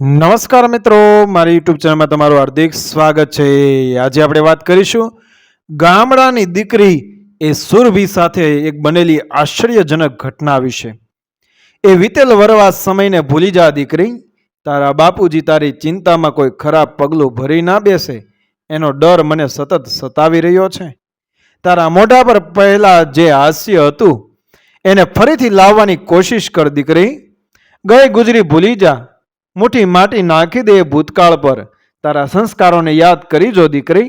નમસ્કાર મિત્રો, મારી યુટ્યુબ ચેનલમાં તમારું હાર્દિક સ્વાગત છે. આજે આપણે વાત કરીશું, ગામડાની દીકરી એ સુરભી સાથે એક બનેલી આશ્ચર્યજનક ઘટના વિશે. એ વીતેલ વરવા સમયને ભૂલી જા દીકરી, તારા બાપુજી તારી ચિંતામાં કોઈ ખરાબ પગલું ભરી ના બેસે, એનો ડર મને સતત સતાવી રહ્યો છે. તારા મોઢા પર પહેલા જે હાસ્ય હતું, એને ફરીથી લાવવાની કોશિશ કર દીકરી. ગઈ ગુજરી ભૂલી જા મુઠ્ઠી માટી નાખી દે ભૂતકાળ પર. તારા સંસ્કારોને યાદ કરી જો દીકરી.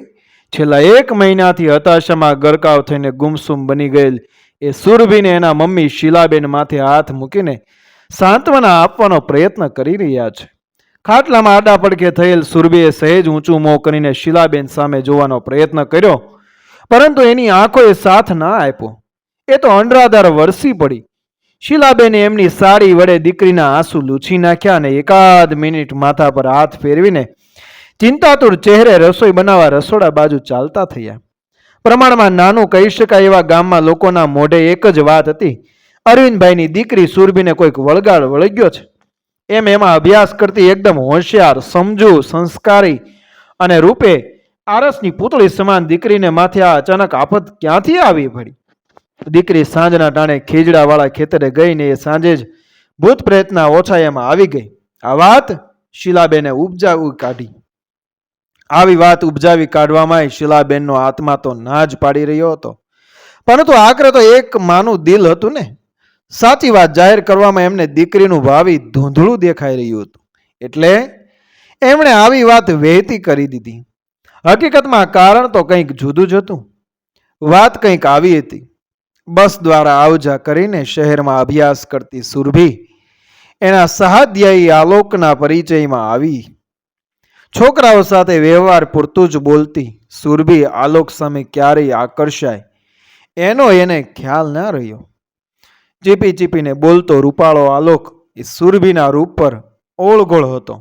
છેલ્લા એક મહિનાથી હતાશામાં ગરકાવ થઈને ગુમસુમ બની ગયેલ એ સુરભીને એના મમ્મી શીલાબેન માથે હાથ મૂકીને સાંત્વના આપવાનો પ્રયત્ન કરી રહ્યા છે. ખાટલામાં આડા પડકે થયેલ સુરભીએ સહેજ ઊંચું મોં કરીને શીલાબેન સામે જોવાનો પ્રયત્ન કર્યો, પરંતુ એની આંખોએ સાથ ના આપ્યો. એ તો અંડરાધાર વરસી પડી. શીલાબેને એમની સાડી વડે દીકરીના આંસુ લૂછી નાખ્યા અને એકાદ મિનિટ માથા પર હાથ ફેરવીને ચિંતાતુર ચહેરે રસોઈ બનાવવા રસોડા બાજુ ચાલતા થયા. પ્રમાણમાં નાનું કહી શકાય એવા ગામમાં લોકોના મોઢે એક જ વાત હતી, અરવિંદભાઈની દીકરી સુરભીને કોઈક વળગાડ વળગ્યો છે. એમ એમાં અભ્યાસ કરતી એકદમ હોશિયાર, સમજુ, સંસ્કારી અને રૂપે આરસની પૂતળી સમાન દીકરીને માથે આ અચાનક આફત ક્યાંથી આવી પડી? દીકરી સાંજના ટાણે ખીજડાવાળા ખેતરે ગઈને એ સાંજે જ ભૂત પ્રયત્ના ઓછાયામાં આવી ગઈ. આ વાત શીલાબેને ઉપજાવી કાઢી. આવી વાત ઉપજાવી કાઢવામાં શીલાબેનનો આત્મા તો ના જ પાડી રહ્યો હતો. પરંતુ આખરે તો એક માનું દિલ હતું ને. સાચી વાત જાહેર કરવામાં એમને દીકરીનું ભાવિ ધૂંધળું દેખાઈ રહ્યું હતું. એટલે એમણે આવી વાત વહેતી કરી દીધી. હકીકતમાં કારણ તો કંઈક જુદું જ હતું. વાત કંઈક આવી હતી. બસ દ્વારા આવજા કરીને શહેરમાં અભ્યાસ કરતી સુરભી એના સહાધ્યાયી આલોકના પરિચયમાં આવી. છોકરાઓ સાથે વ્યવહાર પૂરતું જ બોલતી સુરભી આલોક સામે ક્યારેય આકર્ષાય એનો એને ખ્યાલ ના રહ્યો. ચીપી ચીપીને બોલતો રૂપાળો આલોક એ સુરભીના રૂપ પર ઓળગોળ હતો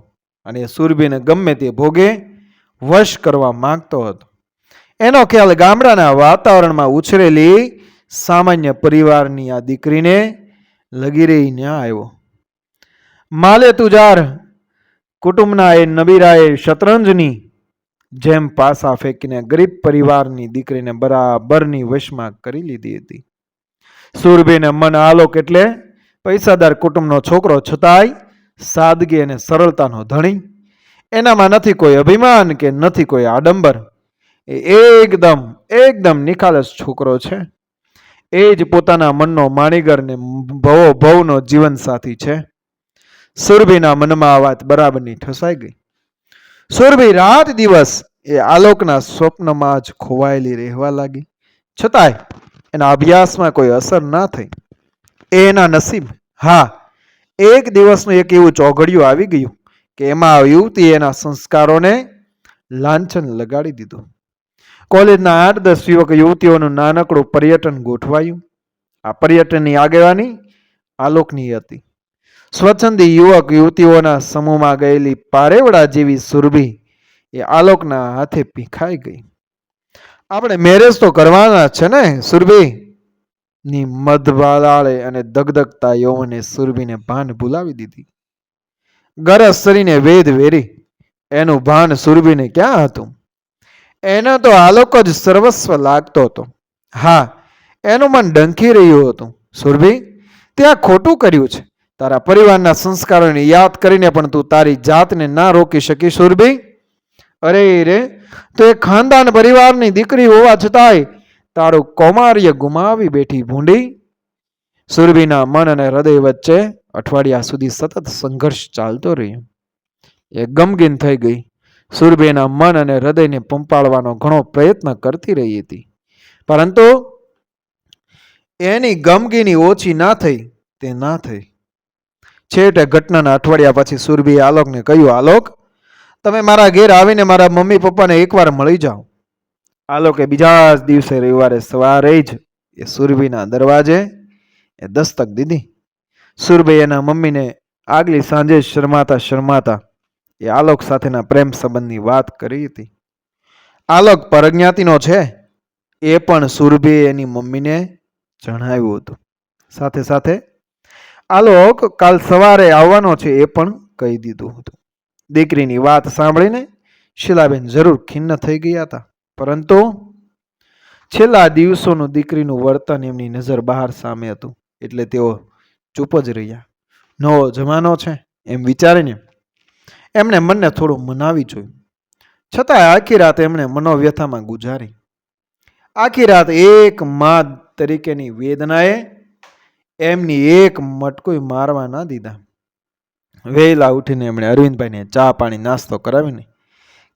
અને એ સુરભીને ગમે તે ભોગે વશ કરવા માંગતો હતો. એનો ખ્યાલ ગામડાના વાતાવરણમાં ઉછરેલી સામાન્ય પરિવારની આ દીકરીને લગી રહીને આવ્યો. માલે તુજાર કુટુંબના એ નબીરાએ શતરંજની જેમ પાસા ફેંકીને ગરીબ પરિવારની દીકરીને બરાબરની વશમાં કરી લીધી હતી. સુરભીને મન આલોક એટલે પૈસાદાર કુટુંબનો છોકરો છતાંય સાદગી અને સરળતાનો ધણી. એનામાં નથી કોઈ અભિમાન કે નથી કોઈ આડંબર. એ એકદમ એકદમ નિખાલસ છોકરો છે. એ જ પોતાના મનનો માણીગર ને ભવો ભવનો જીવન સાથી છે. સુરભીના મનમાં આ વાત બરાબરની ઠસાઈ ગઈ. સુરભી રાત દિવસ એ આલોકના સ્વપ્નમાં જ ખોવાયેલી રહેવા લાગી. છતાંય એના અભ્યાસમાં કોઈ અસર ના થઈ. એ એના નસીબ, હા, એક દિવસનું એક એવું ચોઘડિયું આવી ગયું કે એમાં યુવતી એના સંસ્કારોને લાંછન લગાડી દીધું. કોલેજના આઠ દસ યુવક યુવતીઓનું નાનકડું પર્યટન ગોઠવાયું. આ પર્યટનની આગેવાની આલોકની હતી. સ્વચ્છંદી યુવક યુવતીઓના સમૂહમાં ગયેલી પારેવડા જેવી સુરભી એ આલોકના હાથે પીખાઈ ગઈ. આપણે મેરેજ તો કરવાના છે ને, સુરભી? ની મધવાળાએ અને દગદગતા યૌવને સુરભીને ભાન ભૂલાવી દીધી. ગરજ સરીને વેદ વેરી. એનું ભાન સુરભીને ક્યાં હતું? એનો તો આલોક જ સર્વસ્વ લાગતો હતો. હા, એનું મન ડંખી રહ્યું હતું. સુરભી ત્યાં ખોટું કર્યું છે. તારા પરિવારના સંસ્કારોને યાદ કરીને પણ તું તારી જાતને ના રોકી શકી, સુરભી. અરે રે, તો એ ખાનદાન પરિવારની દીકરી હોવા છતાંય તારું કૌમાર્ય ગુમાવી બેઠી ભૂંડી. સુરભીના મન અને હૃદય વચ્ચે અઠવાડિયા સુધી સતત સંઘર્ષ ચાલતો રહ્યો. એ ગમગીન થઈ ગઈ. સુરભીના મન અને હૃદયને પંપાળવાનો ઘણો પ્રયત્ન કરતી રહી હતી. પરંતુ એની ગમગીની ઓછી ના થઈ, તે ના થઈ. છેવટે ઘટનાના અઠવાડિયા પછી સુરભીએ આલોકને કહ્યું, આલોક, તમે મારા ઘેર આવીને મારા મમ્મી પપ્પાને એકવાર મળી જાઓ. આલોકે બીજા જ દિવસે રવિવારે સવારે જ એ સુરભીના દરવાજે એ દસ્તક દીધી. સુરભી એના મમ્મીને આગલી સાંજે શરમાતા શરમાતા એ આલોક સાથેના પ્રેમ સંબંધની વાત કરી હતી. આલોક પરજ્ઞાતિનો છે. એ પણ સુરભીએ એની મમ્મીને જણાવ્યું હતું. સાથે સાથે આલોક કાલ સવારે આવવાનો છે એ પણ કહી દીધું હતું. દીકરીની વાત સાંભળીને શીલાબેન જરૂર ખિન્ન થઈ ગયા હતા. પરંતુ છેલ્લા દિવસોનું દીકરીનું વર્તન એમની નજર બહાર સામે હતું. એટલે તેઓ ચૂપ જ રહ્યા. નવો જમાનો છે એમ વિચારીને એમણે મનને થોડું મનાવી જોયું. છતાં આખી રાત એમણે મનોવ્યથામાં ગુજારી. આખી રાત એક મા તરીકેની વેદનાએ એમની એક મટકું મારવા ના દીધા. વહેલા ઉઠીને એમણે અરવિંદભાઈને ચા પાણી નાસ્તો કરાવીને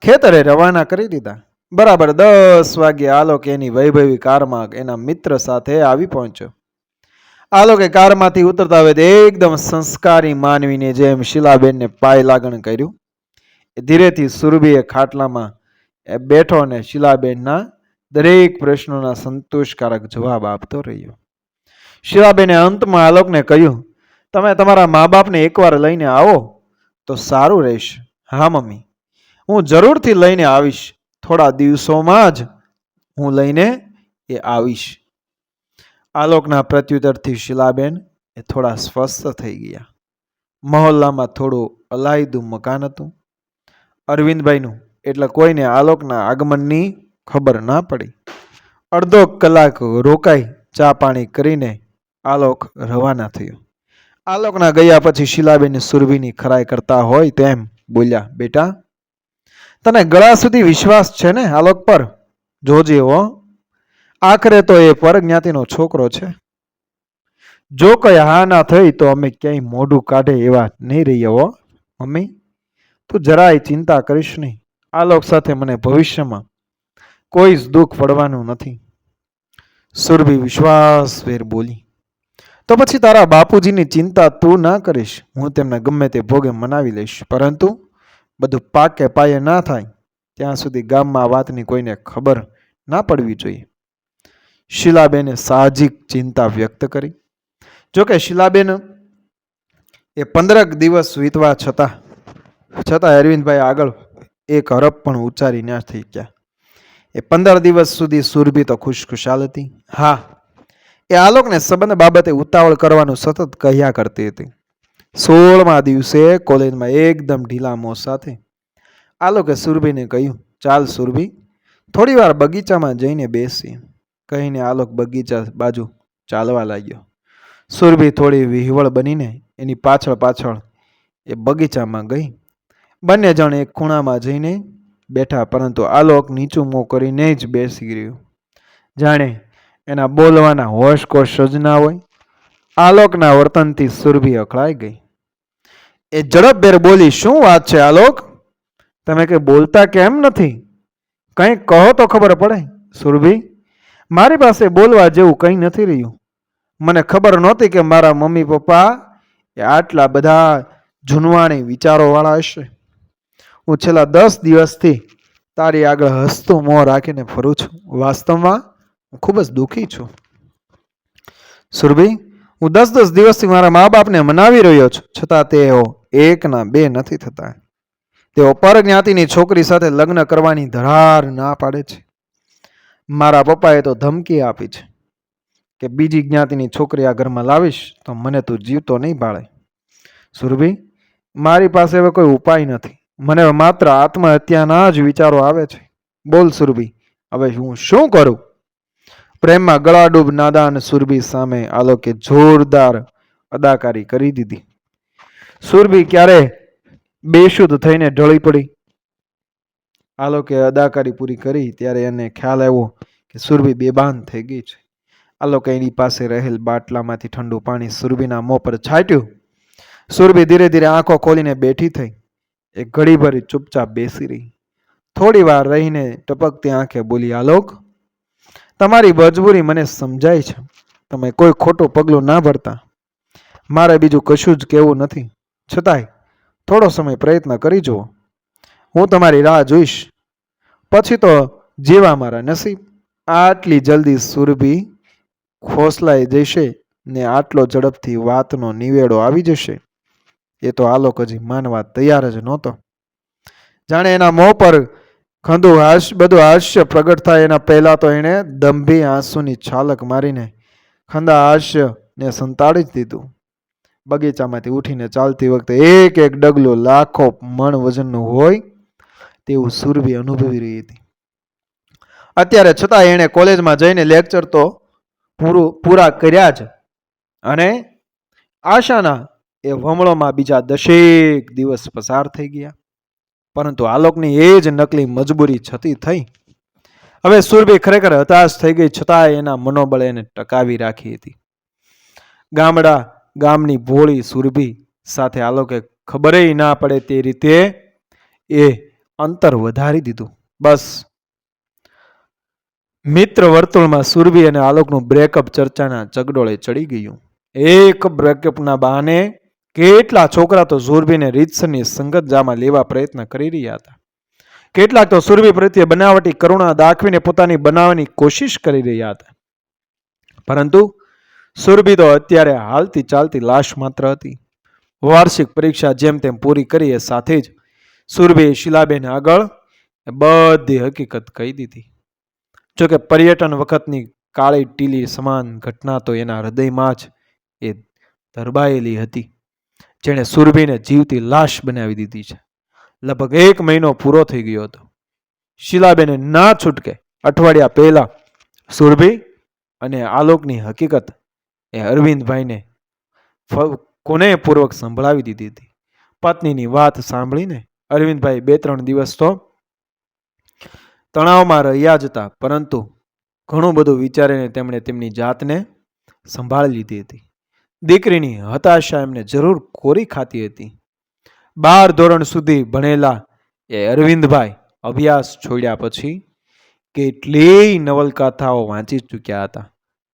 ખેતરે રવાના કરી દીધા. બરાબર દસ વાગ્યે આલોક એની વૈભવી કારમાં એના મિત્ર સાથે આવી પહોંચ્યો. આલોકે કારમાંથી ઉતરતા હવે તે એકદમ સંસ્કારી માનવીને જેમ શીલાબેનને પાય લાગણ કર્યું, એ ધીરેથી સુરભીએ ખાટલામાં એ બેઠો અને શીલાબેનના દરેક પ્રશ્નોના સંતોષકારક જવાબ આપતો રહ્યો. શિલાબેને અંતમાં આલોકને કહ્યું, તમે તમારા મા બાપને એકવાર લઈને આવો તો સારું રહેશે. હા, મમ્મી. હું જરૂરથી લઈને આવીશ. થોડા દિવસોમાં જ હું લઈને એ આવીશ. આલોકના પ્રત્યુત્તરથી શીલાબેન એ થોડા સ્વસ્થ થઈ ગયા. મહોલ્લામાં થોડું અલાયદું મકાન હતું. અરવિંદભાઈનું એટલે કોઈને આલોકના આગમનની ખબર ના પડી. અડધો કલાક રોકાઈ ચા પાણી કરીને આલોક રવાના થયો. આલોકના ગયા પછી શિલાબેન સુરભીની ખરાઈ કરતા હોય તેમ બોલ્યા, બેટા, તને ગળા સુધી વિશ્વાસ છે ને આલોક પર? જોજે હો. આખરે તો એ પરજ્ઞાતિનો છોકરો છે. જો કઈ હા ના થઈ તો અમે ક્યાંય મોઢું કાઢે એવા નહીં રહીએ હો, મમ્મી. તું જરાય ચિંતા કરીશ નહીં. આલોક સાથે મને ભવિષ્યમાં કોઈ જ દુઃખ પડવાનું નથી. સુરભી વિશ્વાસભેર બોલી. તો પછી તારા બાપુજીની ચિંતા તું ના કરીશ. હું તેમને ગમે તે ભોગે મનાવી લઈશ. પરંતુ બધું પાકે પાયે ના થાય. ત્યાં સુધી ગામમાં વાતની કોઈને ખબર ના પડવી જોઈએ. શીલાબેને સાહજિક ચિંતા વ્યક્ત કરી. જોકે શીલાબેન એ પંદરક દિવસ વીતવા છતાં છતાં અરવિંદભાઈ આગળ એક હરફ પણ ઉચ્ચારી ન થઈ ગયા. એ પંદર દિવસ સુધી સુરભી તો ખુશખુશાલ હતી. હા, એ આલોકને સંબંધ બાબતે ઉતાવળ કરવાનું સતત કહ્યા કરતી હતી. સોળમા દિવસે કોલેજમાં એકદમ ઢીલા મોં સાથે આલોકે સુરભીને કહ્યું, ચાલ સુરભી થોડી વાર બગીચામાં જઈને બેસી. કહીને આલોક બગીચા બાજુ ચાલવા લાગ્યો. સુરભી થોડી વિહવળ બનીને એની પાછળ પાછળ એ બગીચામાં ગઈ. બંને જણ એક ખૂણામાં જઈને બેઠા, પરંતુ આલોક નીચું મોં કરીને જ બેસી રહ્યું. જાણે એના બોલવાના હોશ કોશ જ હોય. આલોકના વર્તનથી સુરભી અકળાઈ ગઈ. એ ઝડપભેર બોલી, શું વાત છે આલોક? તમે કંઈ બોલતા કેમ નથી? કંઈક કહો તો ખબર પડે. સુરભી મારી પાસે બોલવા જેવું કંઈ નથી રહ્યું. મને ખબર નહોતી કે મારા મમ્મી પપ્પા એ આટલા બધા જૂનવાણી વિચારોવાળા હશે. હું છેલ્લા દસ દિવસથી તારી આગળ હસતું મોં રાખીને ફરું છું. વાસ્તવમાં હું ખૂબ જ દુઃખી છું. સુરભી, હું દસ દસ દિવસથી મારા મા બાપને મનાવી રહ્યો છું, છતાં તેઓ એકના બે નથી થતા. તેઓ પરજ્ઞાતિની છોકરી સાથે લગ્ન કરવાની ધરાર ના પાડે છે. મારા પપ્પાએ તો ધમકી આપી છે કે બીજી જ્ઞાતિની છોકરી આ ઘરમાં લાવીશ તો મને તું જીવતો નહીં ભાળે. સુરભી, મારી પાસે હવે કોઈ ઉપાય નથી. મને માત્ર આત્મહત્યાના જ વિચારો આવે છે. બોલ સુરભી, હવે હું શું કરું? પ્રેમમાં ગળાડૂબ નાદાન સુરભી સામે આલોકે જોરદાર અદાકારી કરી દીધી. સુરભી ક્યારે બેશુદ્ધ થઈને ઢળી પડી? આલોકે અદાકારી પૂરી કરી ત્યારે એને ખ્યાલ આવ્યો કે સુરભી બેબાન થઈ ગઈ છે. આલોકે એની પાસે રહેલ બાટલામાંથી ઠંડુ પાણી સુરભીના મોં પર છાંટ્યું. સુરભી ધીરે ધીરે આંખો ખોલીને બેઠી થઈ. એ ઘડીભરી ચૂપચાપ બેસી રહી. થોડી વાર રહીને ટપકતી આંખે બોલી આલોક તમારી મજબૂરી મને સમજાય છે. તમે કોઈ ખોટું પગલું ના ભરતા. મારે બીજું કશું જ કહેવું નથી. છતાંય થોડો સમય પ્રયત્ન કરી જુઓ. હું તમારી રાહ જોઈશ. પછી તો જેવા મારા નસીબ. આટલી જલ્દી સુરભી ખોસલાઈ જશે ને આટલો ઝડપથી વાતનો નિવેડો આવી જશે. એ તો આલોક હજી માનવા તૈયાર જ નહોતો. જાણે એના મોં પર ખંદુ હાસ્ય બધું હાસ્ય પ્રગટ થાય એના પહેલાં તો એણે દંભી આંસુની છાલક મારીને ખંદા હાસ્યને સંતાડી જ દીધું. બગીચામાંથી ઉઠીને ચાલતી વખતે એક એક ડગલો લાખો મણ વજનનું હોય તેવું સુરભી અનુભવી રહી હતી. અત્યારે છતાં એણે કોલેજમાં જઈને લેક્ચર તો પૂરું, પૂરા કર્યા જ. અને આશાના એ વમળોમાં બીજા દશેક દિવસ પસાર થઈ ગયા. પરંતુ આલોકની એ જ નકલી મજબૂરી છતી થઈ. હવે સુરભી ખરેખર હતાશ થઈ ગઈ છતાં એના મનોબળ એને ટકાવી રાખી હતી. ગામડા, ગામની ભોળી સુરભી સાથે આલોકે ખબરેય ના પડે તે રીતે એ અંતર વધારી દીધું. બસ. મિત્ર વર્તુળમાં સુરભી અને આલોકનું બ્રેકઅપ ચર્ચાના ચગડોળે ચડી ગયું. એક બ્રેકઅપના બહાને કેટલા છોકરા તો સુરભીને રીતસરની સંગત જામાં લેવા પ્રયત્ન કરી રહ્યા હતા. કેટલાક તો સુરભી પ્રત્યે બનાવટી કરુણા દાખવીને પોતાની બનાવવાની કોશિશ કરી રહ્યા હતા. પરંતુ સુરભી તો અત્યારે હાલતી ચાલતી લાશ માત્ર હતી. વાર્ષિક પરીક્ષા જેમ તેમ પૂરી કરી એ સાથે જ સુરભીએ શિલાબેન આગળ બધી હકીકત કહી દીધી. જોકે પર્યટન વખતની કાળી ટીલી સમાન ઘટના તો એના હૃદયમાં જ એ ધરબાયેલી હતી, જેણે સુરભીને જીવતી લાશ બનાવી દીધી છે. લગભગ એક મહિનો પૂરો થઈ ગયો હતો. શિલાબેને ના છૂટકે અઠવાડિયા પહેલા સુરભી અને આલોકની હકીકત એ અરવિંદભાઈને કોને પૂર્વક સંભળાવી દીધી હતી? પત્નીની વાત સાંભળીને અરવિંદભાઈ, બે ત્રણ દિવસ તો તણાવમાં રહ્યા જ હતા, પરંતુ ઘણું બધું વિચારીને તેમણે તેમની જાતને સંભાળી લીધી હતી. દીકરીની હતાશા એમને જરૂર કોરી ખાતી હતી. બાર ધોરણ સુધી ભણેલા એ અરવિંદભાઈ અભ્યાસ છોડ્યા પછી કેટલીય નવલકથાઓ વાંચી ચૂક્યા હતા.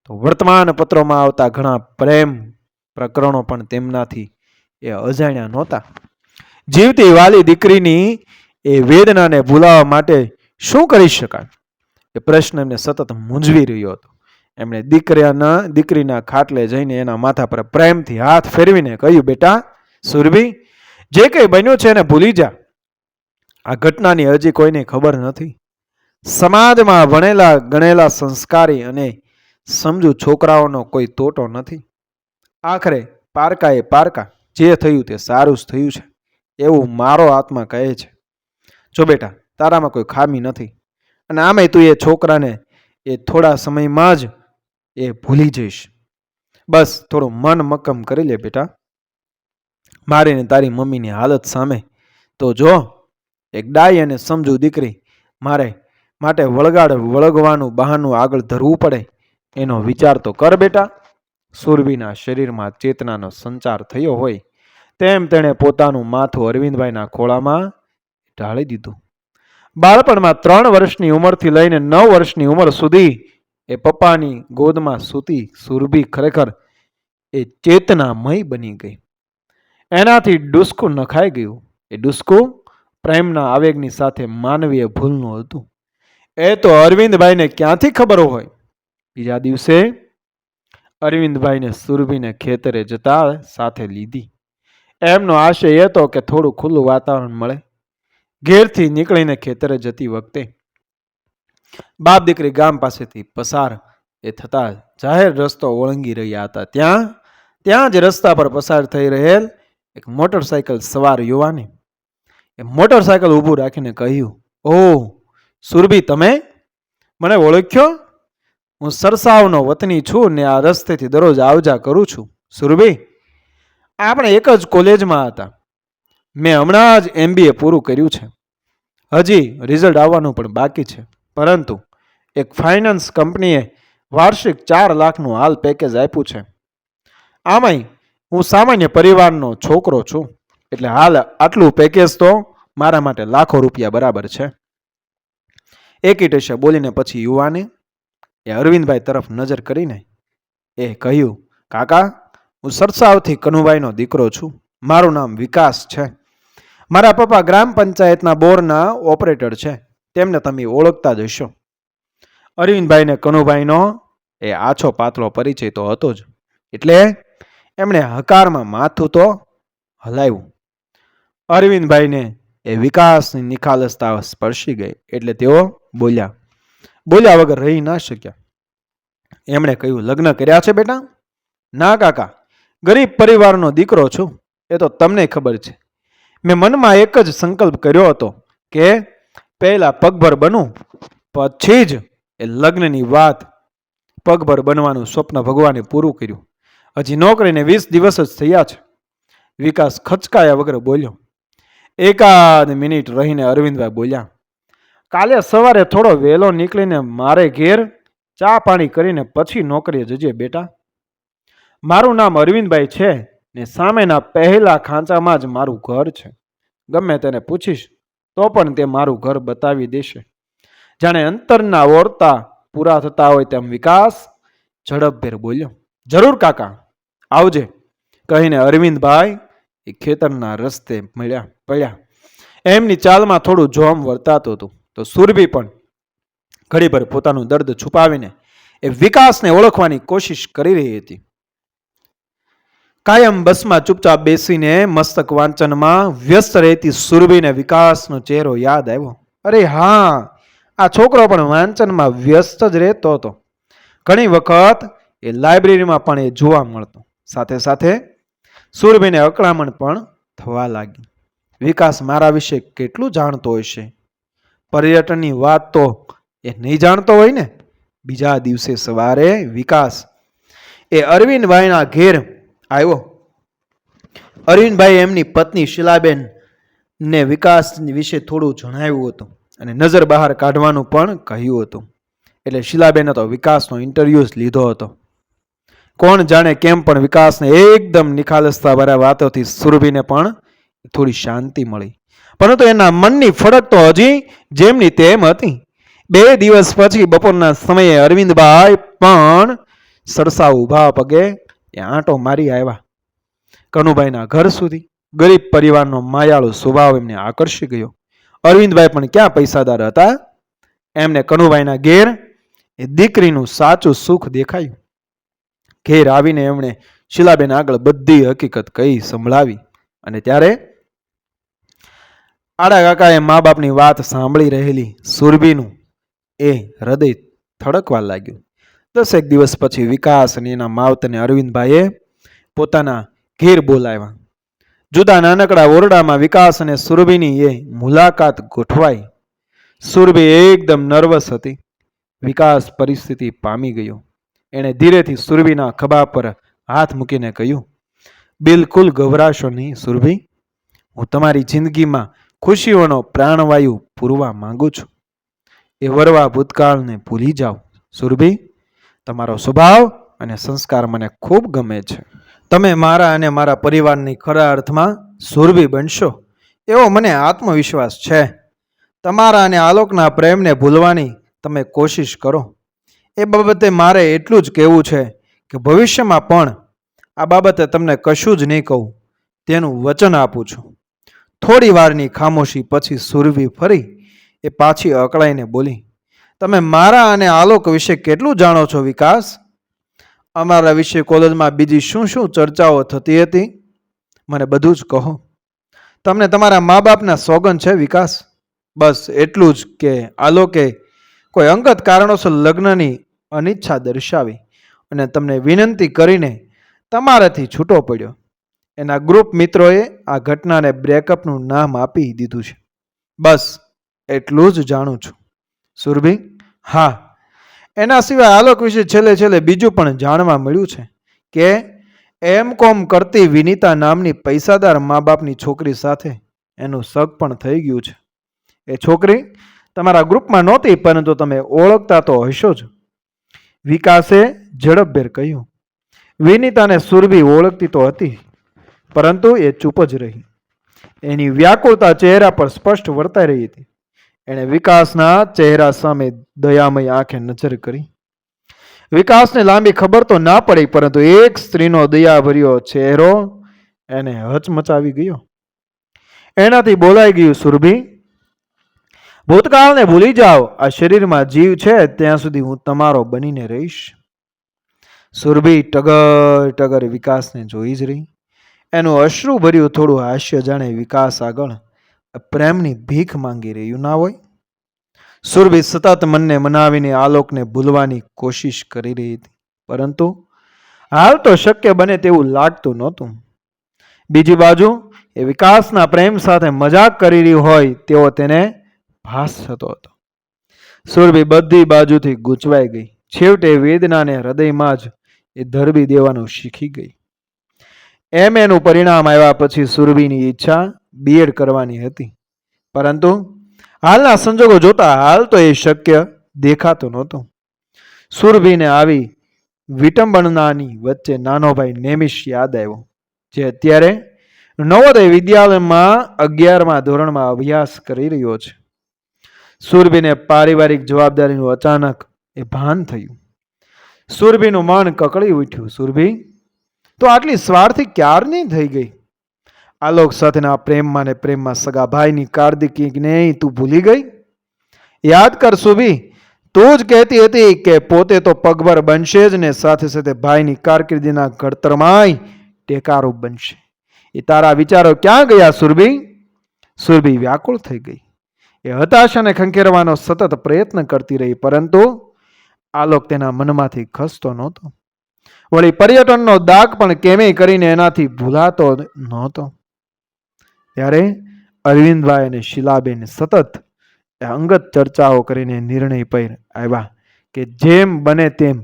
તો વર્તમાન પત્રોમાં આવતા ઘણા પ્રેમ પ્રકરણો પણ તેમનાથી એ અજાણ્યા નહોતા. જીવતી વાલી દીકરીની એ વેદનાને ભૂલાવવા માટે શું કરી શકાય? એ પ્રશ્ન એમને સતત મૂંઝવી રહ્યો હતો. એમણે દીકરાના, દીકરીના ખાટલે જઈને એના માથા પર પ્રેમથી હાથ ફેરવીને કહ્યું, બેટા, સુરભી, જે કંઈ બન્યું છે એને ભૂલી જા. આ ઘટનાની હજી કોઈને ખબર નથી. સમાજમાં ભણેલા ગણેલા સંસ્કારી અને સમજુ છોકરાઓનો કોઈ તોટો નથી. આખરે પારકા એ પારકા, જે થયું તે સારું જ થયું છે. એવું મારો આત્મા કહે છે. જો બેટા, તારામાં કોઈ ખામી નથી. અને આમે તું એ છોકરાને એ થોડા સમયમાં જ એ ભૂલી જઈશ. બસ, થોડું મન મક્કમ કરી લે બેટા. મારી ને તારી મમ્મીની હાલત સામે. તો જો, એક ડાય અને સમજુ દીકરી, મારે માટે વળગાડ વળગવાનું બહાનું આગળ ધરવું પડે. એનો વિચાર તો કર બેટા. સુરભીના શરીરમાં ચેતનાનો સંચાર થયો હોય. તેમ તેણે પોતાનું માથું અરવિંદભાઈના ખોળામાં ઢાળી દીધું. બાળપણમાં ત્રણ વર્ષની ઉંમરથી લઈને નવ વર્ષની ઉંમર સુધી એ પપ્પાની ગોદમાં સૂતી સુરભી ખરેખર એ ચેતનામય બની ગઈ. એનાથી ડુસકું નખાઈ ગયું. એ ડુસકું પ્રેમના આવેગની સાથે માનવીય ભૂલનું હતું. એ તો અરવિંદભાઈને ક્યાંથી ખબર હોય? બીજા દિવસે અરવિંદભાઈને સુરભીને ખેતરે જતા સાથે લીધી. એમનો આશય હતો કે થોડું ખુલ્લું વાતાવરણ મળે. ઘેરથી નીકળીને ખેતરે જતી વખતે બાપ દીકરી ગામ પાસેથી પસાર એ થતા જાહેર રસ્તો ઓળંગી રહ્યા હતા. ત્યાં ત્યાં જ રસ્તા પર પસાર થઈ રહેલ એક મોટરસાયકલ સવાર યુવાને એ મોટરસાયકલ ઊભું રાખીને કહ્યું, ઓહ, સુરભી, તમે મને ઓળખ્યો? હું સરસાવનો વતની છું ને આ રસ્તેથી દરરોજ આવજા કરું છું. સુરભી આપણે એક જ કોલેજમાં હતા. મેં હમણાં જ એમબીએ પૂરું કર્યું છે. હજી રિઝલ્ટ આવવાનું પણ બાકી છે. પરંતુ એક ફાઇનાન્સ કંપનીએ વાર્ષિક ચાર લાખનું હાલ પેકેજ આપ્યું છે. આમાંય હું સામાન્ય પરિવારનો છોકરો છું. એટલે હાલ આટલું પેકેજ તો મારા માટે લાખો રૂપિયા બરાબર છે. એકી બોલીને પછી યુવાને એ અરવિંદભાઈ તરફ નજર કરીને એ કહ્યું, કાકા હું સરસાવથી કનુભાઈનો દીકરો છું. મારું નામ વિકાસ છે. મારા પપ્પા ગ્રામ પંચાયતના બોરના ઓપરેટર છે. તેમને તમે ઓળખતા જ હશો. અરવિંદભાઈને કનુભાઈનો એ આછો પાતળો પરિચય તો હતો જ. એટલે એમણે હકારમાં માથું તો હલાવ્યું. અરવિંદભાઈને એ વિકાસની નિખાલસતા સ્પર્શી ગઈ. એટલે તેઓ બોલ્યા બોલ્યા વગર રહી ના શક્યા. એમણે કહ્યું, લગ્ન કર્યા છે બેટા? ના કાકા ગરીબ પરિવારનો દીકરો છું, એ તો તમને ખબર છે. મેં મનમાં એક જ સંકલ્પ કર્યો હતો કે પહેલાં પગભર બનું, પછી જ એ લગ્નની વાત, પગભર બનવાનું સ્વપ્ન ભગવાને પૂરું કર્યું. હજી નોકરીને વીસ દિવસ જ થયા છે. વિકાસ ખચકાયા વગર બોલ્યો. એકાદ મિનિટ રહીને અરવિંદભાઈ બોલ્યા, કાલે સવારે થોડો વહેલો નીકળીને મારે ઘેર ચા પાણી કરીને પછી નોકરીએ જજે બેટા. મારું નામ અરવિંદભાઈ છે ને સામેના પહેલા ખાંચામાં જ મારું ઘર છે. ગમે તેને પૂછીશ, તો પણ તે મારું ઘર બતાવી દેશે. જાણે અંતરના ઓરતા પૂરા થતા હોય તેમ વિકાસ ઝડપભેર બોલ્યો. જરૂર કાકા, આવજે, કહીને અરવિંદભાઈ એ ખેતરના રસ્તે મળ્યા, પડ્યા. એમની ચાલમાં થોડું જોમ વર્તાતું હતું, તો સુરભી પણ ઘડીભર પોતાનું દર્દ છુપાવીને એ વિકાસને ઓળખવાની કોશિશ કરી રહી હતી. કાયમ બસમાં ચૂપચાપ બેસીને મસ્તક વાંચનમાં વ્યસ્ત રહેતી સુરભીને વિકાસનો ચહેરો યાદ આવ્યો. અરે હા, આ છોકરો પણ વાંચનમાં વ્યસ્ત જ રહેતો હતો. ઘણી વખત એ લાઇબ્રેરીમાં પણ એ જોવા મળતો. સાથે સાથે સુરભીને અકળામણ પણ થવા લાગી. વિકાસ મારા વિશે કેટલું જાણતો હશે પર્યટનની વાત તો એ નહીં જાણતો હોય ને? બીજા દિવસે સવારે વિકાસ એ અરવિંદભાઈના ઘેર આવ્યો. અરવિંદભાઈ એમની પત્ની શીલાબેન ને વિકાસ વિશે થોડું જણાવ્યું હતું અને નજર બહાર કાઢવાનું પણ કહ્યું હતું. એટલે શિલાબેને તો વિકાસનો ઇન્ટરવ્યૂઝ લીધો હતો. કોણ જાણે કેમ પણ વિકાસને એકદમ નિખાલસતા ભર્યા વાતોથી સુરભીને પણ થોડી શાંતિ મળી. પરંતુ એના મનની ફડક તો હજી જેમની તેમ હતી. બે દિવસ પછી બપોરના સમયે અરવિંદભાઈ પણ સરસા ઊભા પગે એ આંટો મારી આવ્યા. કનુભાઈના ઘર સુધી ગરીબ પરિવારનો માયાળો સ્વભાવ એમને આકર્ષી ગયો. અરવિંદભાઈ પણ ક્યાં પૈસાદાર હતા? એમને કનુભાઈના ઘેર એ દીકરીનું સાચું સુખ દેખાયું. ઘેર આવીને એમણે શીલાબેન આગળ બધી હકીકત કહી સંભળાવી અને ત્યારે આડા કાકાએ મા બાપની વાત સાંભળી રહેલી સુરભીનું એ હૃદય થડકવા લાગ્યું. દસેક દિવસ પછી વિકાસ અને એના માવતને અરવિંદભાઈએ પોતાના ઘેર બોલાવ્યા. જુદા નાનકડા ઓરડામાં વિકાસ અને સુરભીની એ મુલાકાત ગોઠવાઈ. સુરભી એકદમ નર્વસ હતી. વિકાસ પરિસ્થિતિ પામી ગયો. એણે ધીરેથી સુરભીના ખભા પર હાથ મૂકીને કહ્યું, બિલકુલ ગભરાશો નહીં સુરભી. હું તમારી જિંદગીમાં ખુશીઓનો પ્રાણવાયુ પૂરવા માંગુ છું. એ વરવા ભૂતકાળને ભૂલી જાઓ, સુરભી. તમારો સ્વભાવ અને સંસ્કાર મને ખૂબ ગમે છે. તમે મારા અને મારા પરિવારની ખરા અર્થમાં સુરભી બનશો, એવો મને આત્મવિશ્વાસ છે. તમારા અને આલોકના પ્રેમને ભૂલવાની તમે કોશિશ કરો. એ બાબતે મારે એટલું જ કહેવું છે કે ભવિષ્યમાં પણ આ બાબતે તમને કશું જ નહીં કહું, તેનું વચન આપું છું. થોડી વારની ખામોશી પછી સુરભી ફરી એ પાછી અકળાઈને બોલી તમે મારા અને આલોક વિશે કેટલું જાણો છો, વિકાસ? અમારા વિશે કોલેજમાં બીજી શું શું ચર્ચાઓ થતી હતી? મને બધું જ કહો. તમને તમારા મા બાપના સોગન છે, વિકાસ? બસ એટલું જ કે આલોકે કોઈ અંગત કારણોસર લગ્નની અનિચ્છા દર્શાવી અને તમને વિનંતી કરીને તમારાથી છૂટો પડ્યો. એના ગ્રુપ મિત્રોએ આ ઘટનાને બ્રેકઅપનું નામ આપી દીધું છે. બસ, એટલું જ જાણું છું. સુરભી? હા. એના સિવાય આલોક વિશે છેલ્લે છેલ્લે બીજું પણ જાણવા મળ્યું છે કે એમ કોમ કરતી વિનીતા નામની પૈસાદાર મા બાપની છોકરી સાથે એનું સગ પણ થઈ ગયું છે. એ છોકરી તમારા ગ્રુપમાં નહોતી, પરંતુ તમે ઓળખતા તો હશો જ. વિકાસે ઝડપભેર કહ્યું, વિનીતાને સુરભી ઓળખતી તો હતી, પરંતુ એ ચૂપ જ રહી. એની વ્યાકુળતા ચહેરા પર સ્પષ્ટ વર્તાઈ રહી હતી. એણે વિકાસના ચહેરા સામે દયામય આંખે નજર કરી. વિકાસને લાંબી ખબર તો ના પડી, પરંતુ એક સ્ત્રીનો દયાભર્યો ચહેરો એને હચમચાવી ગયો. એનાથી બોલાઈ ગયું સુરભી, ભૂતકાળને ભૂલી જાઓ. આ શરીરમાં જીવ છે, ત્યાં સુધી હું તમારો બનીને રહીશ. સુરભી ટગર ટગર વિકાસને જોઈ જ રહી. એનું અશ્રુ ભર્યું થોડું હાસ્ય જાણે વિકાસ આગળ પ્રેમની ભીખ માંગી રહ્યું ના હોય? સુરભી સતત મનને મનાવીને આલોકને ભૂલવાની કોશિશ કરી રહી હતી. પરંતુ હાલ તો શક્ય બને તેવું લાગતું નહોતું. બીજી બાજુ એ વિકાસના પ્રેમ સાથે મજાક કરી રહી હોય તેવો તેને ભાસ થતો હતો. સુરભી બધી બાજુથી ગૂંચવાઈ ગઈ. છેવટે વેદનાને હૃદયમાં જ એ ધરબી દેવાનું શીખી ગઈ. એમ એનું પરિણામ આવ્યા પછી સુરભીની ઈચ્છા બીએડ કરવાની હતી. પરંતુ હાલના સંજોગો જોતા હાલ તો એ શક્ય દેખાતું નહોતું. સુરભીને આવી વિટંબનાની વચ્ચે નાનો ભાઈ નેમિશ યાદ આવ્યો, જે અત્યારે નવોદય વિદ્યાલયમાં અગિયારમા ધોરણમાં અભ્યાસ કરી રહ્યો છે. સુરભીને પારિવારિક જવાબદારીનું અચાનક એ ભાન થયું. સુરભીનું મન કકળી ઉઠ્યું. સુરભી, તો આટલી સ્વાર્થી ક્યારની થઈ ગઈ? આલોક સાથેના પ્રેમમાં ને પ્રેમમાં સગા ભાઈની કાર્દિકીને તું ભૂલી ગઈ? યાદ કર સુભી, તું જ કહેતી હતી કે પોતે તો પગભર બનશે જ ને સાથે સાથે ભાઈની કારકિર્દીના ઘડતરમાંય ટેકારૂપ બનશે. એ તારા વિચારો ક્યાં ગયા સુરભી? સુરભી વ્યાકુળ થઈ ગઈ. એ હતાશાને ખંખેરવાનો સતત પ્રયત્ન કરતી રહી, પરંતુ આલોક તેના મનમાંથી ખસતો નહોતો. વળી પર્યટનનો દાગ પણ કેમે કરીને એનાથી ભૂલાતો નહોતો. ત્યારે અરવિંદભાઈ અને શિલાબેન સતત અંગત ચર્ચાઓ કરીને નિર્ણય પર આવ્યા કે જેમ બને તેમ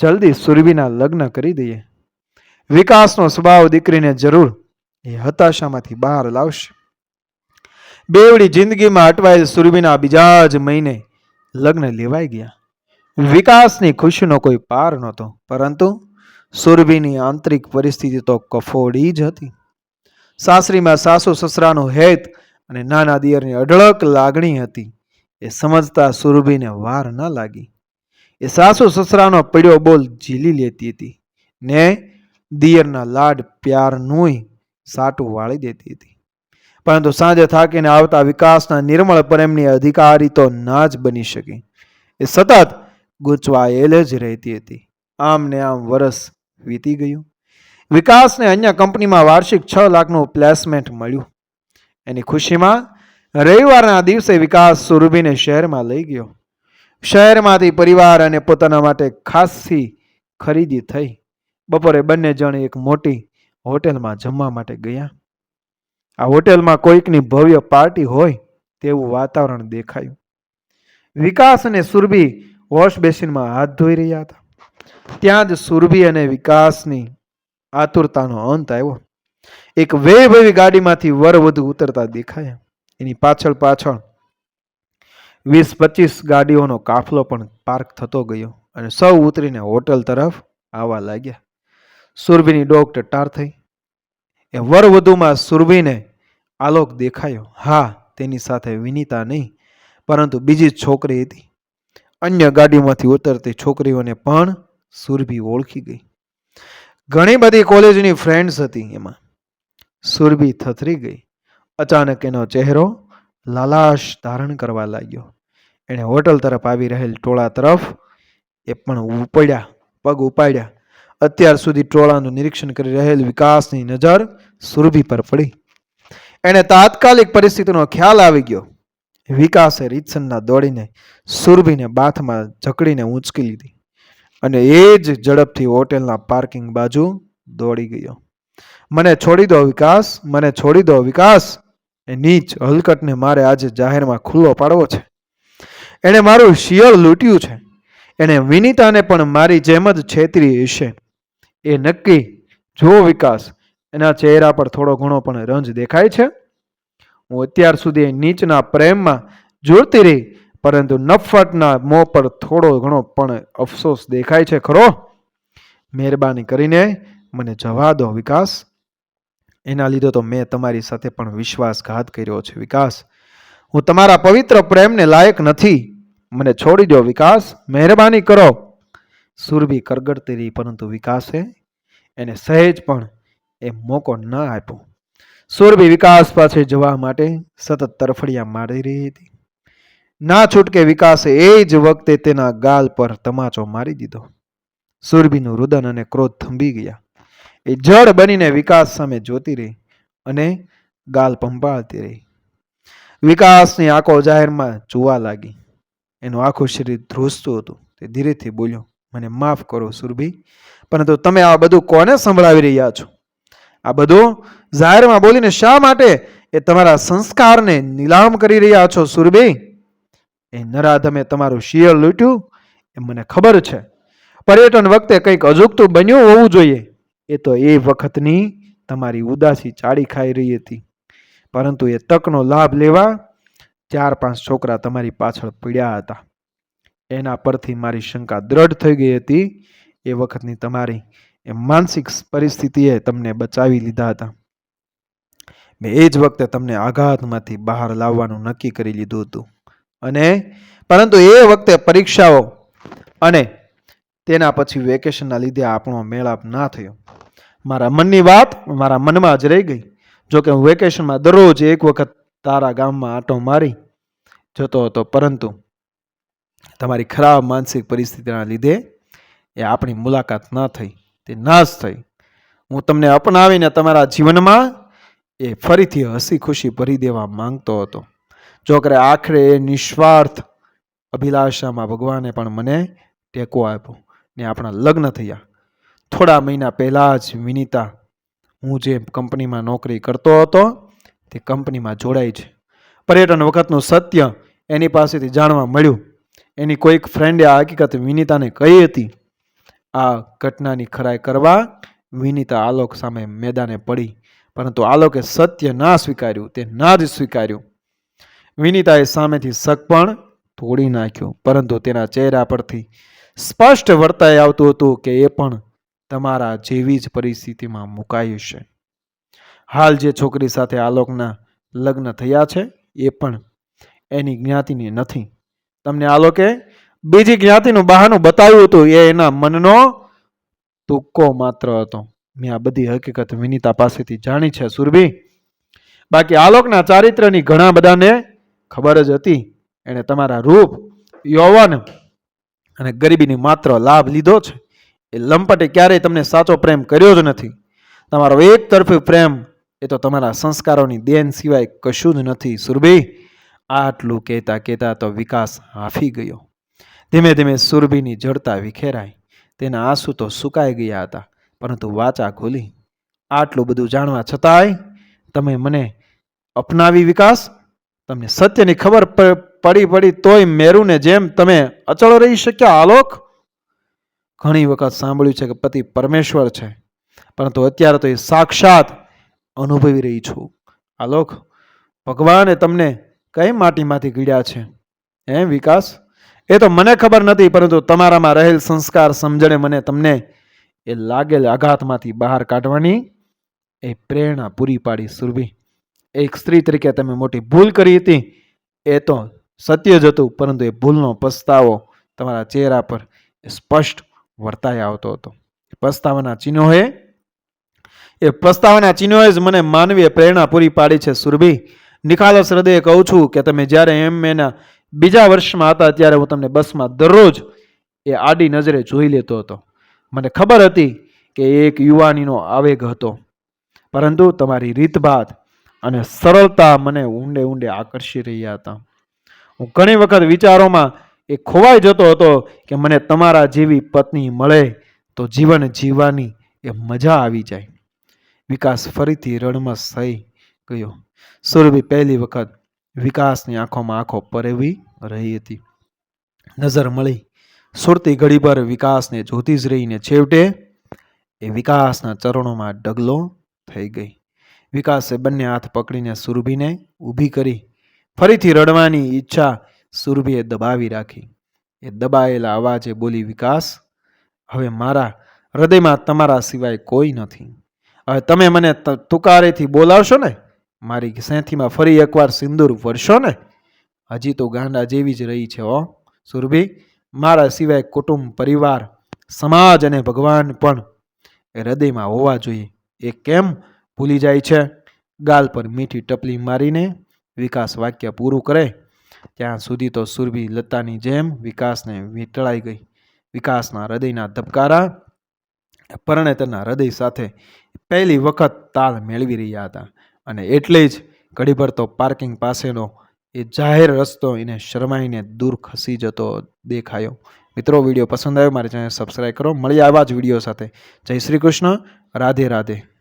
જલ્દી સુરભીના લગ્ન કરી દઈએ. વિકાસનો સ્વભાવ દીકરીને જરૂર એ હતાશામાંથી બહાર લાવશે. બેવડી જિંદગીમાં અટવાયેલ સુરભીના બીજા જ મહિને લગ્ન લેવાઈ ગયા. વિકાસની ખુશીનો કોઈ પાર નહોતો, પરંતુ સુરભીની આંતરિક પરિસ્થિતિ તો કફોડી જ હતી. સાસરીમાં સાસુ સસરાનો હેત અને નાના દિયરની અઢળક લાગણી હતી. એ સમજતા સુરભીને વાર ન લાગી. એ સાસુ સસરાનો પડ્યો બોલ ઝીલી લેતી હતી ને દિયરના લાડ પ્યારનુંય સાટું વાળી દેતી હતી. પરંતુ સાંજે થાકીને આવતા વિકાસના નિર્મળ પ્રેમની અધિકારી તો ના જ બની શકી. એ સતત ગૂંચવાયેલ જ રહેતી હતી. આમ ને આમ વરસ વીતી ગયું. વિકાસને અન્ય કંપનીમાં વાર્ષિક છ લાખનું પ્લેસમેન્ટ મળ્યું. એની ખુશીમાં રવિવારના દિવસે વિકાસ સુરભીને શહેરમાં લઈ ગયો. શહેરમાંથી પરિવાર અને પોતાના માટે ખાસી ખરીદી થઈ. બપોરે બંને જણ એક મોટી હોટેલમાં જમવા માટે ગયા. આ હોટેલમાં કોઈકની ભવ્ય પાર્ટી હોય તેવું વાતાવરણ દેખાયું. વિકાસ અને સુરભી વોશ બેસિનમાં હાથ ધોઈ રહ્યા હતા. ત્યાં જ સુરભી અને વિકાસની આતુરતાનો અંત આવ્યો. એક વૈભવી ગાડીમાંથી વર વધુ ઉતરતા દેખાયા. એની પાછળ પાછળ વીસ પચીસ ગાડીઓનો કાફલો પણ પાર્ક થતો ગયો અને સૌ ઉતરીને હોટલ તરફ આવવા લાગ્યા. સુરભીની ડોક ટટાર થઈ. એ વર વધુમાં સુરભીને આલોક દેખાયો. હા, તેની સાથે વિનીતા નહીં, પરંતુ બીજી છોકરી હતી. અન્ય ગાડીમાંથી ઉતરતી છોકરીઓને પણ સુરભી ઓળખી ગઈ. ઘણી બધી કોલેજની ફ્રેન્ડ્સ હતી એમાં. સુરભી થથરી ગઈ. અચાનક એનો ચહેરો લાલાશ ધારણ કરવા લાગ્યો. એણે હોટલ તરફ આવી રહેલ ટોળા તરફ એ પણ ઉપડ્યા, પગ ઉપાડ્યા. અત્યાર સુધી ટોળાનું નિરીક્ષણ કરી રહેલ વિકાસની નજર સુરભી પર પડી. એણે તાત્કાલિક પરિસ્થિતિનો ખ્યાલ આવી ગયો. વિકાસે રીતસરના દોડીને સુરભીને બાથમાં જકડીને ઊંચકી લીધી. અને એ જ ઝડપથી હોટેલના પાર્કિંગ બાજુ દોડી ગયો. મને છોડી દો વિકાસ, મને છોડી દો વિકાસ. એ નીચ હલકટને મારે આજે જાહેરમાં ખુલ્લો પાડવો છે. એણે મારું શિયળ લૂંટ્યું છે. એણે વિનીતાને પણ મારી જેમ જ છેતરી હશે. એ નક્કી, જો વિકાસ, એના ચહેરા પર થોડો ઘણો પણ રંજ દેખાય છે, હું અત્યાર સુધી નીચના પ્રેમમાં જોડતી રહી પરંતુ નફટના મોં પર થોડો ઘણો પણ અફસોસ દેખાય છે ખરો? મહેરબાની કરીને મને જવા દો વિકાસ. એના લીધે તો મેં તમારી સાથે પણ વિશ્વાસઘાત કર્યો છે વિકાસ. હું તમારા પવિત્ર પ્રેમને લાયક નથી. મને છોડી દો વિકાસ. મહેરબાની કરો. સુરભી કરગડતી રહી પરંતુ વિકાસે એને સહેજ પણ એ મોકો ન આપ્યો. સુરભી વિકાસ પાસે જવા માટે સતત તરફડિયા મારી રહી હતી. ના છૂટકે વિકાસે, એ જ વખતે તેના ગાલ પર તમાચો મારી દીધો. સુરભીનું રુદન અને ક્રોધ થંભી ગયા. એ જડ બનીને વિકાસ સામે જોતી રહી અને ગાલ પંપાળતી રહી. વિકાસની આંખો જાહેરમાં જોવા લાગી. એનું આખું શરીર ધ્રુસતું હતું. તે ધીરેથી બોલ્યો, મને માફ કરો સુરભી, પરંતુ તમે આ બધું કોને સંભળાવી રહ્યા છો? આ બધું જાહેરમાં બોલીને શા માટે એ તમારા સંસ્કારને નીલામ કરી રહ્યા છો સુરભી? એ નરાધમે તમારું શિયર લૂંટ્યું, એ મને ખબર છે. પર્યટન વખતે કંઈક અજુગતું બન્યું હોવું જોઈએ. એ તો એ વખતની તમારી ઉદાસી ચાડી ખાઈ રહી હતી. પરંતુ એ તકનો લાભ લેવા ચાર પાંચ છોકરા તમારી પાછળ પીડ્યા હતા. એના પરથી મારી શંકા દ્રઢ થઈ ગઈ હતી. એ વખતની તમારી એ માનસિક પરિસ્થિતિએ તમને બચાવી લીધા હતા. મેં એ જ વખતે તમને આઘાતમાંથી બહાર લાવવાનું નક્કી કરી લીધું હતું. અને પરંતુ એ વખતે પરીક્ષાઓ અને તેના પછી વેકેશનના લીધે આપણો મેળાપ ના થયો. મારા મનની વાત મારા મનમાં જ રહી ગઈ. જો કે હું વેકેશનમાં દરરોજ એક વખત તારા ગામમાં આંટો મારી જતો હતો, પરંતુ તમારી ખરાબ માનસિક પરિસ્થિતિના લીધે એ આપણી મુલાકાત ન થઈ, તે નાશ થઈ. હું તમને અપનાવીને તમારા જીવનમાં એ ફરીથી હસી ખુશી ભરી દેવા માંગતો હતો. જો આખરે એ નિસ્વાર્થ અભિલાષામાં ભગવાને પણ મને ટેકો આપ્યો ને આપણા લગ્ન થયા. થોડા મહિના પહેલાં જ વિનીતા, હું જે કંપનીમાં નોકરી કરતો હતો, તે કંપનીમાં જોડાઈ છે. પર્યટન વખતનું સત્ય એની પાસેથી જાણવા મળ્યું. એની કોઈક ફ્રેન્ડે આ હકીકત વિનીતાને કહી હતી. આ ઘટનાની ખરાઈ કરવા વિનીતા આલોક સામે મેદાને પડી. પરંતુ આલોકે સત્ય ના સ્વીકાર્યું, તે ના જ સ્વીકાર્યું. વિનીતાએ સામેથી શક પણ તોડી નાખ્યું, પરંતુ તેના ચહેરા પરથી સ્પષ્ટ વર્તાઈ આવતું હતું કે એ પણ તમારા જેવી જ પરિસ્થિતિમાં મુકાયું છે. હાલ જે છોકરી સાથે આલોકના લગ્ન થયા છે, એ પણ એની જ્ઞાતિની નથી. તમને આલોકે બીજી જ્ઞાતિનું બહાનું બતાવ્યું હતું, એ એના મનનો તુક્કો માત્ર હતો. મેં આ બધી હકીકત વિનીતા પાસેથી જાણી છે, સુરભી. બાકી આલોકના ચારિત્ર્યની ઘણા બધાને ખબર જ હતી. એણે તમારા રૂપ, યૌવન અને ગરીબીની માત્ર લાભ લીધો છે. એ લંપટે ક્યારેય તમને સાચો પ્રેમ કર્યો જ નથી. તમારો એક તરફી પ્રેમ એ તો તમારા સંસ્કારોની દેન સિવાય કશું જ નથી. સુરભી, આટલું કહેતા કહેતા તો વિકાસ હાફી ગયો. ધીમે ધીમે સુરભીની જડતા વિખેરાઈ. તેના આંસુ તો સુકાઈ ગયા હતા, પરંતુ વાચા ખોલી. આટલું બધું જાણવા છતાંય તમે મને અપનાવી વિકાસ? તમને સત્યની ખબર પડી પડી તોય મેરુને જેમ તમે અચળ રહી શક્યા આલોક ઘણી વખત સાંભળ્યું છે કે પતિ પરમેશ્વર છે. પરંતુ અત્યારે તો એ સાક્ષાત અનુભવી રહી છું. આલોક ભગવાને તમને કઈ માટીમાંથી ગીડ્યા છે? એમ વિકાસ? એ તો મને ખબર નથી, પરંતુ તમારામાં રહેલ સંસ્કાર સમજણે મને તમને એ લાગેલ આઘાતમાંથી બહાર કાઢવાની એ પ્રેરણા પૂરી પાડી, સુરભી. એક સ્ત્રી તરીકે તમે મોટી ભૂલ કરી હતી, એ તો સત્ય જ હતું, પરંતુ એ ભૂલનો પસ્તાવો તમારા ચહેરા પર સ્પષ્ટ વર્તાઈ આવતો હતો. પસ્તાવાના ચિહ્નોએ, એ પસ્તાવાના ચિહ્નોએ જ મને માનવીય પ્રેરણા પૂરી પાડી છે, સુરભી. નિખાલસ હૃદયે કહું છું કે તમે જ્યારે એમ એના બીજા વર્ષમાં હતા, ત્યારે હું તમને બસમાં દરરોજ એ આડી નજરે જોઈ લેતો હતો. મને ખબર હતી કે એક યુવાનીનો આવેગ હતો. પરંતુ તમારી રીતભાત અને સરળતા મને ઊંડે ઊંડે આકર્ષી રહ્યા હતા. હું ઘણી વખત વિચારોમાં એ ખોવાઈ જતો હતો કે મને તમારા જેવી પત્ની મળે તો જીવન જીવવાની એ મજા આવી જાય. વિકાસ ફરીથી રણમાં થઈ ગયો. સુરભી પહેલી વખત વિકાસની આંખોમાં આંખો પરેવી રહી હતી. નજર મળી. સુરતી ઘડીભર વિકાસને જોતી જ રહીને છેવટે એ વિકાસના ચરણોમાં ડગલો થઈ ગઈ. વિકાસે બંને હાથ પકડીને સુરભીને ઊભી કરી ફરીથી રડવાની ઈચ્છા સુરભીએ દબાવી રાખી. એ દબાયેલા અવાજે બોલી, વિકાસ, હવે મારા હૃદયમાં તમારા સિવાય કોઈ નથી. હવે તમે મને તુકારેથી બોલાવશો ને? મારી સેંથીમાં ફરી એકવાર સિંદૂર વરશો ને? હજી તો ગાંડા જેવી જ રહી છે ઓ સુરભી. મારા સિવાય કુટુંબ, પરિવાર, સમાજ અને ભગવાન પણ એ હૃદયમાં હોવા જોઈએ. એ કેમ ભૂલી જાય છે. ગાલ પર મીઠી ટપલી મારીને વિકાસ વાક્ય પૂરું કરે. ત્યાં સુધી તો સુરભી લતાની જેમ વિકાસને વીંટળાઈ ગઈ. વિકાસના હૃદયના ધબકારા પરણે તેના હૃદય સાથે પહેલી વખત તાલ મેળવી રહ્યા હતા. અને એટલે જ ઘડીભર તો પાર્કિંગ પાસેનો એ જાહેર રસ્તો એને શરમાઈને દૂર ખસી જતો દેખાયો. મિત્રો, વીડિયો પસંદ આવ્યો મારી ચેનલ સબસ્ક્રાઈબ કરો. મળીએ આવા જ વીડિયો સાથે. જય શ્રી કૃષ્ણ. રાધે રાધે.